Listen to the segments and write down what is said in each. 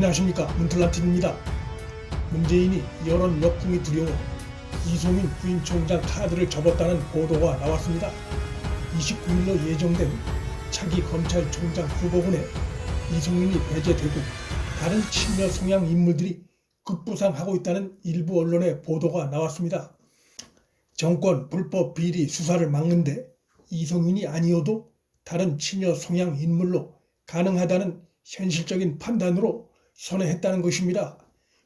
안녕하십니까 문틀라틴입니다. 문재인이 여론 역풍이 두려워 이송인 부인 총장 카드를 접었다는 보도가 나왔습니다. 29일로 예정된 차기 검찰총장 후보군에 이송인이 배제되고 다른 친여 성향 인물들이 급부상하고 있다는 일부 언론의 보도가 나왔습니다. 정권 불법 비리 수사를 막는데 이송인이 아니어도 다른 친여 성향 인물로 가능하다는 현실적인 판단으로 선회했다는 것입니다.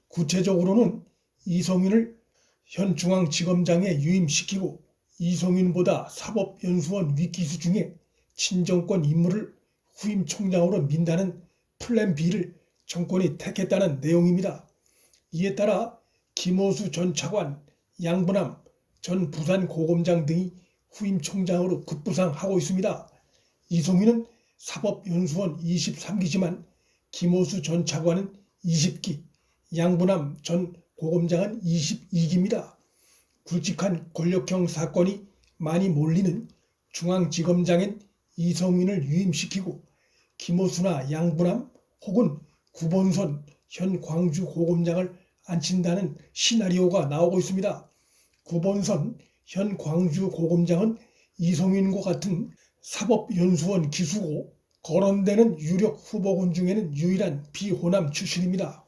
구체적으로는 이성인을 현 중앙지검장에 유임시키고 이성인보다 사법연수원 위기수 중에 친정권 인물을 후임 총장으로 민다는 플랜 B를 정권이 택했다는 내용입니다. 이에 따라 김호수 전 차관, 양분함 전 부산 고검장 등이 후임 총장으로 급부상하고 있습니다. 이송희는 사법연수원 23기지만 김호수 전 차관은 20기, 양분함 전 고검장은 22기입니다. 굵직한 권력형 사건이 많이 몰리는 중앙지검장엔 이성민을 유임시키고 김호수나 양분함 혹은 구본선 현 광주 고검장을 앉힌다는 시나리오가 나오고 있습니다. 구본선 현 광주 고검장은 이성윤과 같은 사법연수원 기수고 거론되는 유력 후보군 중에는 유일한 비호남 출신입니다.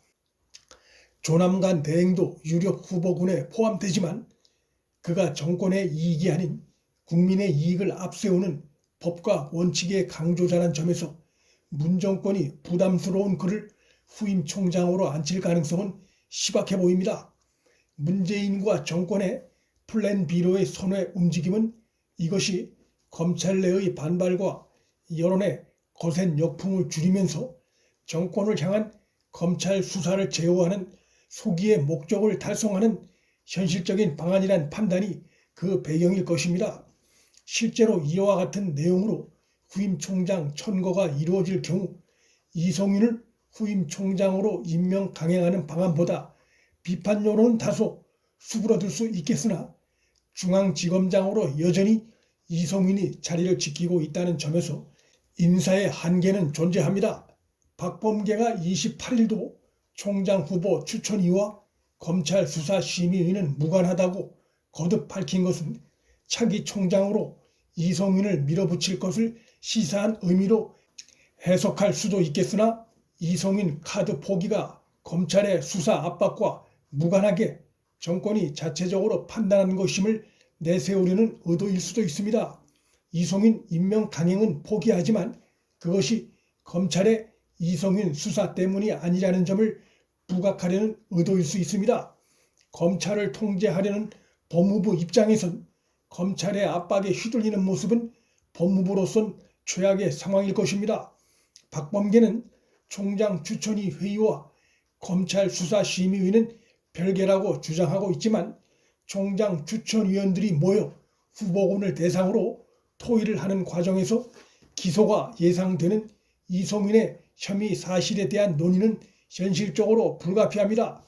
조남관 대행도 유력 후보군에 포함되지만 그가 정권의 이익이 아닌 국민의 이익을 앞세우는 법과 원칙의 강조자란 점에서 문 정권이 부담스러운 그를 후임 총장으로 앉힐 가능성은 희박해 보입니다. 문재인과 정권의 플랜 B로의 선회 움직임은 이것이 검찰 내의 반발과 여론의 거센 역풍을 줄이면서 정권을 향한 검찰 수사를 제어하는 소기의 목적을 달성하는 현실적인 방안이란 판단이 그 배경일 것입니다. 실제로 이와 같은 내용으로 후임 총장 천거가 이루어질 경우 이성윤을 후임 총장으로 임명 강행하는 방안보다 비판 여론은 다소 수그러들 수 있겠으나 중앙지검장으로 여전히 이성윤이 자리를 지키고 있다는 점에서 인사의 한계는 존재합니다. 박범계가 28일도 총장 후보 추천위와 검찰 수사 심의위는 무관하다고 거듭 밝힌 것은 차기 총장으로 이성윤을 밀어붙일 것을 시사한 의미로 해석할 수도 있겠으나 이성윤 카드 포기가 검찰의 수사 압박과 무관하게 정권이 자체적으로 판단한 것임을 내세우려는 의도일 수도 있습니다. 이성윤 임명 강행은 포기하지만 그것이 검찰의 이성윤 수사 때문이 아니라는 점을 부각하려는 의도일 수 있습니다. 검찰을 통제하려는 법무부 입장에선 검찰의 압박에 휘둘리는 모습은 법무부로선 최악의 상황일 것입니다. 박범계는 총장 추천위 회의와 검찰 수사 심의위는 별개라고 주장하고 있지만 총장 추천위원들이 모여 후보군을 대상으로 토의를 하는 과정에서 기소가 예상되는 이성윤의 혐의 사실에 대한 논의는 현실적으로 불가피합니다.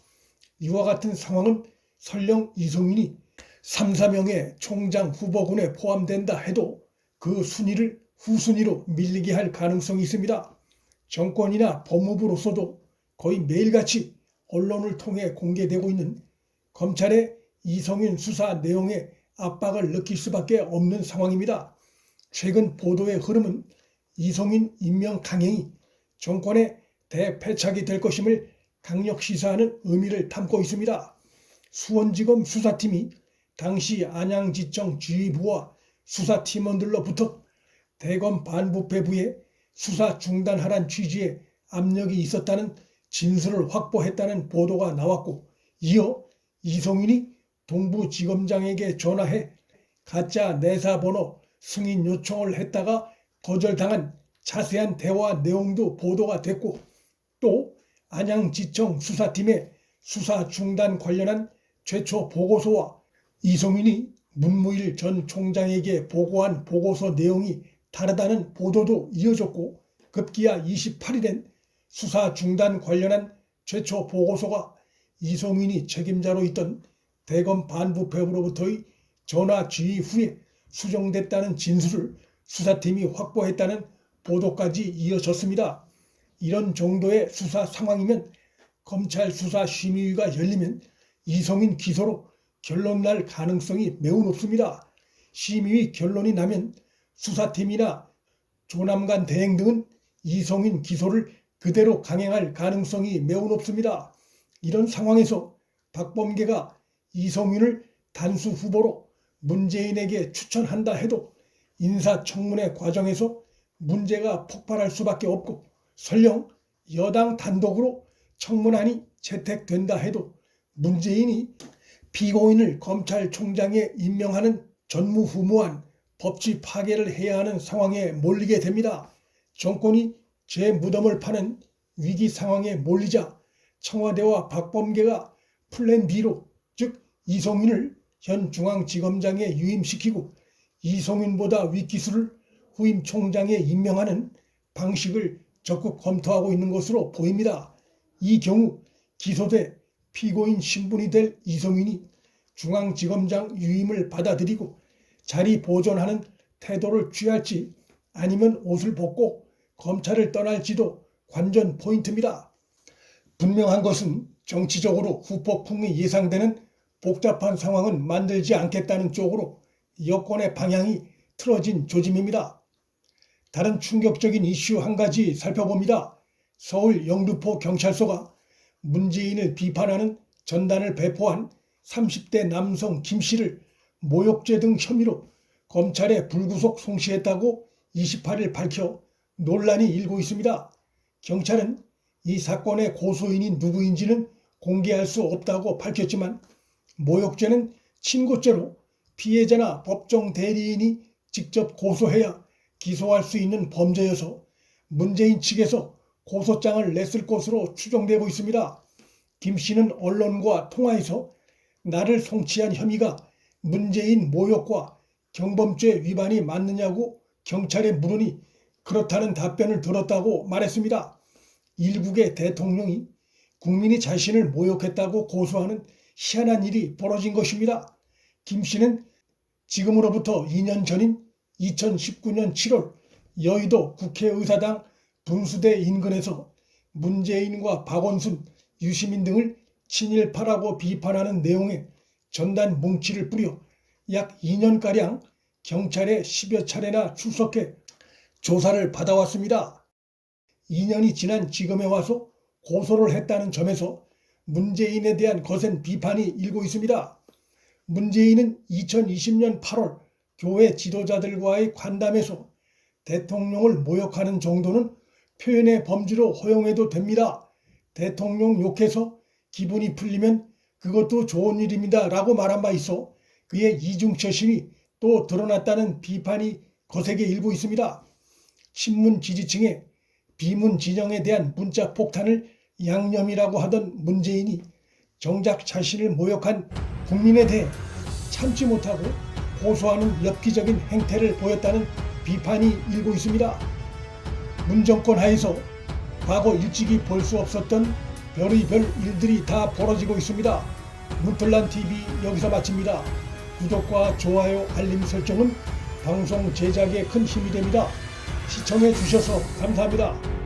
이와 같은 상황은 설령 이성윤이 3, 4명의 총장 후보군에 포함된다 해도 그 순위를 후순위로 밀리게 할 가능성이 있습니다. 정권이나 법무부로서도 거의 매일같이 언론을 통해 공개되고 있는 검찰의 이성윤 수사 내용에 압박을 느낄 수밖에 없는 상황입니다. 최근 보도의 흐름은 이성윤 임명 강행이 정권의 대패착이 될 것임을 강력 시사하는 의미를 담고 있습니다. 수원지검 수사팀이 당시 안양지청 주의부와 수사팀원들로부터 대검 반부패부에 수사 중단하란 취지의 압력이 있었다는 진술을 확보했다는 보도가 나왔고 이어 이성윤이 동부지검장에게 전화해 가짜 내사번호 승인 요청을 했다가 거절당한 자세한 대화 내용도 보도가 됐고 또 안양지청 수사팀의 수사 중단 관련한 최초 보고서와 이성윤이 문무일 전 총장에게 보고한 보고서 내용이 다르다는 보도도 이어졌고 급기야 28일엔 수사 중단 관련한 최초 보고서가 이성윤이 책임자로 있던 대검 반부패부로부터의 전화 지휘 후에 수정됐다는 진술을 수사팀이 확보했다는 보도까지 이어졌습니다. 이런 정도의 수사 상황이면 검찰 수사 심의위가 열리면 이성인 기소로 결론 날 가능성이 매우 높습니다. 심의위 결론이 나면 수사팀이나 조남관 대행 등은 이성인 기소를 그대로 강행할 가능성이 매우 높습니다. 이런 상황에서 박범계가 이성윤을 단수 후보로 문재인에게 추천한다 해도 인사청문회 과정에서 문제가 폭발할 수밖에 없고 설령 여당 단독으로 청문안이 채택된다 해도 문재인이 피고인을 검찰총장에 임명하는 전무후무한 법치 파괴를 해야 하는 상황에 몰리게 됩니다. 정권이 제 무덤을 파는 위기 상황에 몰리자 청와대와 박범계가 플랜 B로 즉 이성윤을 현 중앙지검장에 유임시키고 이성윤보다 윗기수를 후임 총장에 임명하는 방식을 적극 검토하고 있는 것으로 보입니다. 이 경우 기소돼 피고인 신분이 될 이성윤이 중앙지검장 유임을 받아들이고 자리 보존하는 태도를 취할지 아니면 옷을 벗고 검찰을 떠날지도 관전 포인트입니다. 분명한 것은 정치적으로 후폭풍이 예상되는 복잡한 상황은 만들지 않겠다는 쪽으로 여권의 방향이 틀어진 조짐입니다. 다른 충격적인 이슈 한 가지 살펴봅니다. 서울 영등포 경찰서가 문재인을 비판하는 전단을 배포한 30대 남성 김 씨를 모욕죄 등 혐의로 검찰에 불구속 송치했다고 28일 밝혀 논란이 일고 있습니다. 경찰은 이 사건의 고소인이 누구인지는 공개할 수 없다고 밝혔지만 모욕죄는 친고죄로 피해자나 법정 대리인이 직접 고소해야 기소할 수 있는 범죄여서 문재인 측에서 고소장을 냈을 것으로 추정되고 있습니다. 김 씨는 언론과 통화에서 나를 송치한 혐의가 문재인 모욕과 경범죄 위반이 맞느냐고 경찰에 물으니 그렇다는 답변을 들었다고 말했습니다. 일국의 대통령이 국민이 자신을 모욕했다고 고소하는 희한한 일이 벌어진 것입니다. 김 씨는 지금으로부터 2년 전인 2019년 7월 여의도 국회의사당 분수대 인근에서 문재인과 박원순, 유시민 등을 친일파라고 비판하는 내용의 전단 뭉치를 뿌려 약 2년가량 경찰에 10여 차례나 출석해 조사를 받아왔습니다. 2년이 지난 지금에 와서 고소를 했다는 점에서 문재인에 대한 거센 비판이 일고 있습니다. 문재인은 2020년 8월 교회 지도자들과의 관담에서 대통령을 모욕하는 정도는 표현의 범주로 허용해도 됩니다. 대통령 욕해서 기분이 풀리면 그것도 좋은 일입니다. 라고 말한 바 있어 그의 이중처심이 또 드러났다는 비판이 거세게 일고 있습니다. 신문 지지층의 비문 진영에 대한 문자 폭탄을 양념이라고 하던 문재인이 정작 자신을 모욕한 국민에 대해 참지 못하고 고소하는 엽기적인 행태를 보였다는 비판이 일고 있습니다. 문정권 하에서 과거 일찍이 볼 수 없었던 별의별 일들이 다 벌어지고 있습니다. 문틀란 TV 여기서 마칩니다. 구독과 좋아요, 알림 설정은 방송 제작에 큰 힘이 됩니다. 시청해 주셔서 감사합니다.